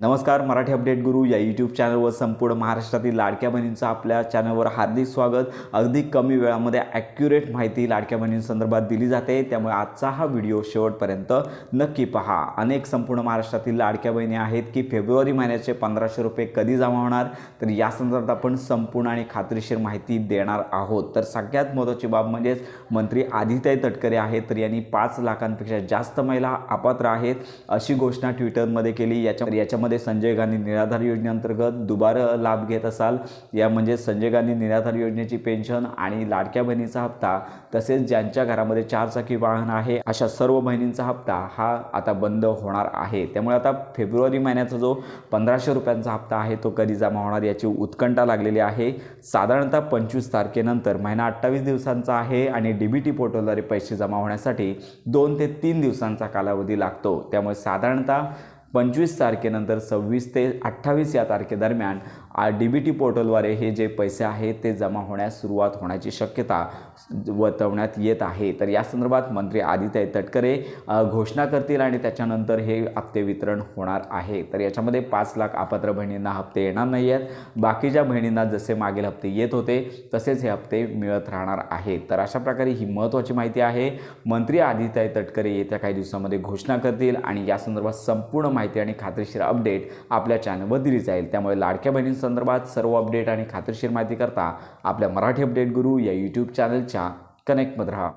नमस्कार मराठी अपडेट गुरु या यूट्यूब चॅनलवर संपूर्ण महाराष्ट्रातील लाडक्या बहिणींचं आपल्या चॅनलवर हार्दिक स्वागत. अगदी कमी वेळामध्ये ॲक्युरेट माहिती लाडक्या बहिणींसंदर्भात दिली जाते. त्यामुळे आजचा हा व्हिडिओ शेवटपर्यंत नक्की पहा. अनेक संपूर्ण महाराष्ट्रातील लाडक्या बहिणी आहेत की फेब्रुवारी महिन्याचे पंधराशे रुपये कधी जमा होणार? तर या संदर्भात आपण संपूर्ण आणि खात्रीशीर माहिती देणार आहोत. तर सगळ्यात महत्त्वाची बाब म्हणजेच मंत्री आदित्य तटकरे आहेत. तर यांनी पाच लाखांपेक्षा जास्त महिला अपात्र आहेत अशी घोषणा ट्विटरमध्ये केली. याच्या याच्यामध्ये संजय गांधी निराधार योजनेअंतर्गत दुबारं लाभ घेत असाल. या म्हणजे संजय गांधी निराधार योजनेची पेन्शन आणि लाडक्या बहिणीचा हप्ता तसेच ज्यांच्या घरामध्ये चारचाकी वाहन आहे अशा सर्व बहिणींचा हप्ता हा आता बंद होणार आहे. त्यामुळे आता फेब्रुवारी महिन्याचा जो पंधराशे रुपयांचा हप्ता आहे तो कधी जमा होणार याची उत्कंठा लागलेली आहे. साधारणतः पंचवीस तारखेनंतर महिना अठ्ठावीस दिवसांचा आहे आणि डी बी टी पोर्टलद्वारे पैसे जमा होण्यासाठी दोन ते तीन दिवसांचा कालावधी लागतो. त्यामुळे साधारणतः पंचवीस तारखेनंतर सव्वीस ते अठ्ठावीस या तारखेदरम्यान डी बी टी पोर्टलद्वारे हे जे पैसे आहेत ते जमा होण्यास सुरुवात होण्याची शक्यता वर्तवण्यात येत आहे. तर या संदर्भात मंत्री आदित्य तटकरे घोषणा करतील आणि त्याच्यानंतर हे हप्ते वितरण होणार आहे. तर याच्यामध्ये पाच लाख अपात्र बहिणींना हप्ते येणार नाही आहेत. बाकीच्या बहिणींना जसे मागील हप्ते येत होते तसेच हे हप्ते मिळत राहणार आहेत. तर अशा प्रकारे ही महत्त्वाची माहिती आहे. मंत्री आदित्य तटकरे येत्या काही दिवसामध्ये घोषणा करतील आणि या संदर्भात संपूर्ण माहिती आणि खात्रीशीर अपडेट आपल्या चॅनलवर दिली जाईल. त्यामुळे लाडक्या बहिणींसंदर्भात सर्व अपडेट आणि खात्रीशीर माहिती करता आपल्या मराठी अपडेट गुरु या यूट्यूब चॅनलच्या कनेक्टमध्ये राहा.